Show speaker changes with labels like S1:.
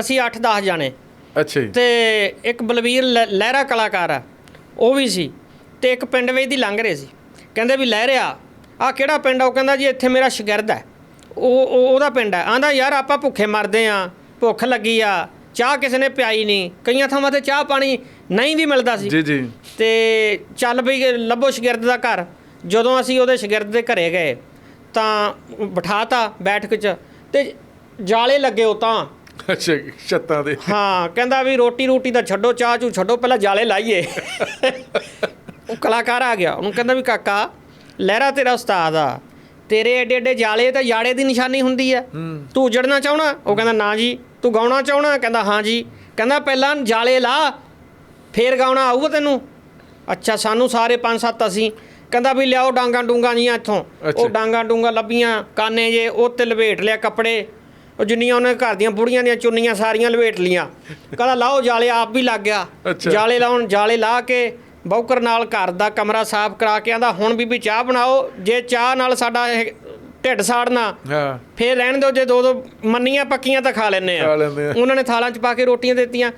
S1: ਅਸੀਂ 8-10 ਜਾਣੇ।
S2: ਅੱਛਾ ਜੀ।
S1: ਤੇ ਇੱਕ ਬਲਵੀਰ ਲ- ਲਹਿਰਾ ਕਲਾਕਾਰ ਆ ਉਹ ਵੀ ਸੀ ਤੇ ਇੱਕ ਪਿੰਡ ਵਿੱਚ ਦੀ ਲੰਘ ਰਹੇ ਸੀ। ਕਹਿੰਦੇ ਵੀ ਲਹਿਰਿਆ ਆ ਕਿਹੜਾ ਪਿੰਡ ਆ? ਉਹ ਕਹਿੰਦਾ ਜੀ ਇੱਥੇ ਮੇਰਾ ਸ਼ਗਿਰਦ ਹੈ। ਉਹ ਉਹ- ਉਹਦਾ ਪਿੰਡ ਹੈ। ਆਂਦਾ ਯਾਰ ਆਪਾਂ ਭੁੱਖੇ ਮਰਦੇ ਆ ਭੁੱਖ ਲੱਗੀ ਆ ਚਾਹ ਕਿਸੇ ਨੇ ਪਿਆਈ ਨਹੀਂ। ਕਈਆਂ ਥਾਵਾਂ ਤੇ ਚਾਹ ਪਾਣੀ ਨਹੀਂ ਵੀ ਮਿਲਦਾ ਸੀ।
S2: ਜੀ ਜੀ।
S1: ਤੇ ਚੱਲ ਬਈ ਲੱਭੋ ਸ਼ਗਿਰਦ ਦਾ ਘਰ। ਜਦੋਂ ਅਸੀਂ ਉਹਦੇ ਸ਼ਗਿਰਦ ਦੇ ਘਰੇ ਗਏ ਤਾਂ ਬਿਠਾਤਾ ਬੈਠਕ 'ਚ ਤੇ ਜਾਲੇ ਲੱਗੇ ਉਹ ਤਾਂ।
S2: ਅੱਛਾ ਛੱਤਾਂ ਦੇ।
S1: ਹਾਂ ਕਹਿੰਦਾ ਵੀ ਰੋਟੀ ਰੋਟੀ ਤਾਂ ਛੱਡੋ ਚਾਹ ਚੂ ਛੱਡੋ ਪਹਿਲਾਂ ਜਾਲੇ ਲਾਈਏ। ਉਹ ਕਲਾਕਾਰ ਆ ਗਿਆ ਉਹਨੂੰ ਕਹਿੰਦਾ ਵੀ ਕਾਕਾ ਲਹਿਰਾ ਤੇਰਾ ਉਸਤਾਦ ਆ ਤੇਰੇ ਏਡੇ ਏਡੇ ਜਾਲੇ ਤਾਂ ਜਾੜੇ ਦੀ ਨਿਸ਼ਾਨੀ ਹੁੰਦੀ ਆ। ਤੂੰ ਉਜੜਨਾ ਚਾਹਣਾ? ਉਹ ਕਹਿੰਦਾ ਨਾ ਜੀ ਤੂੰ ਗਾਉਣਾ ਚਾਹਣਾ? ਕਹਿੰਦਾ ਹਾਂ ਜੀ। ਕਹਿੰਦਾ ਪਹਿਲਾਂ ਜਾਲੇ ਲਾ ਫੇਰ ਗਾਉਣਾ ਆਊਗਾ ਤੈਨੂੰ? ਅੱਛਾ ਸਾਨੂੰ ਸਾਰੇ ਪੰਜ ਸੱਤ ਅਸੀਂ। ਕਹਿੰਦਾ ਵੀ ਲਿਆਓ ਡਾਂਗਾ ਡੂੰਗਾ ਜੀਆਂ ਇੱਥੋਂ। ਉਹ ਡਾਂਗਾ ਡੂੰਗਾ ਲੱਭੀਆਂ ਕਾਨੇ ਜੇ ਉਹ ਤੇ ਲਵੇਟ ਲਿਆ ਕੱਪੜੇ। ਉਹ ਜਿੰਨੀਆਂ ਉਹਨੇ ਘਰ ਦੀਆਂ ਬੁੜੀਆਂ ਦੀਆਂ ਚੁੰਨੀਆਂ ਸਾਰੀਆਂ ਲਵੇਟ ਲੀਆਂ ਕਹਿੰਦਾ ਲਾਓ ਜਾਲੇ ਆਪ ਵੀ ਲੱਗ ਗਿਆ। ਜਾਲੇ ਲਾਉਣ ਜਾਲੇ ਲਾ ਕੇ ਬੌਕਰ ਨਾਲ ਘਰ ਦਾ ਕਮਰਾ ਸਾਫ਼ ਕਰਾ ਕੇ ਆਂਦਾ ਹੁਣ ਬੀਬੀ ਚਾਹ ਬਣਾਓ ਜੇ ਚਾਹ ਨਾਲ ਸਾਡਾ ਇਹ ਢਿੱਡ ਸਾੜਨਾ
S2: ਹਾਂ।
S1: ਫੇਰ ਰਹਿਣ ਦਿਓ ਜੇ ਦੋ ਦੋ ਮੰਨੀਆਂ ਪੱਕੀਆਂ ਤਾਂ
S2: ਖਾ ਲੈਂਦੇ ਆ।
S1: ਉਹਨਾਂ ਨੇ ਥਾਲਾਂ 'ਚ ਪਾ ਕੇ ਰੋਟੀਆਂ ਦਿੱਤੀਆਂ।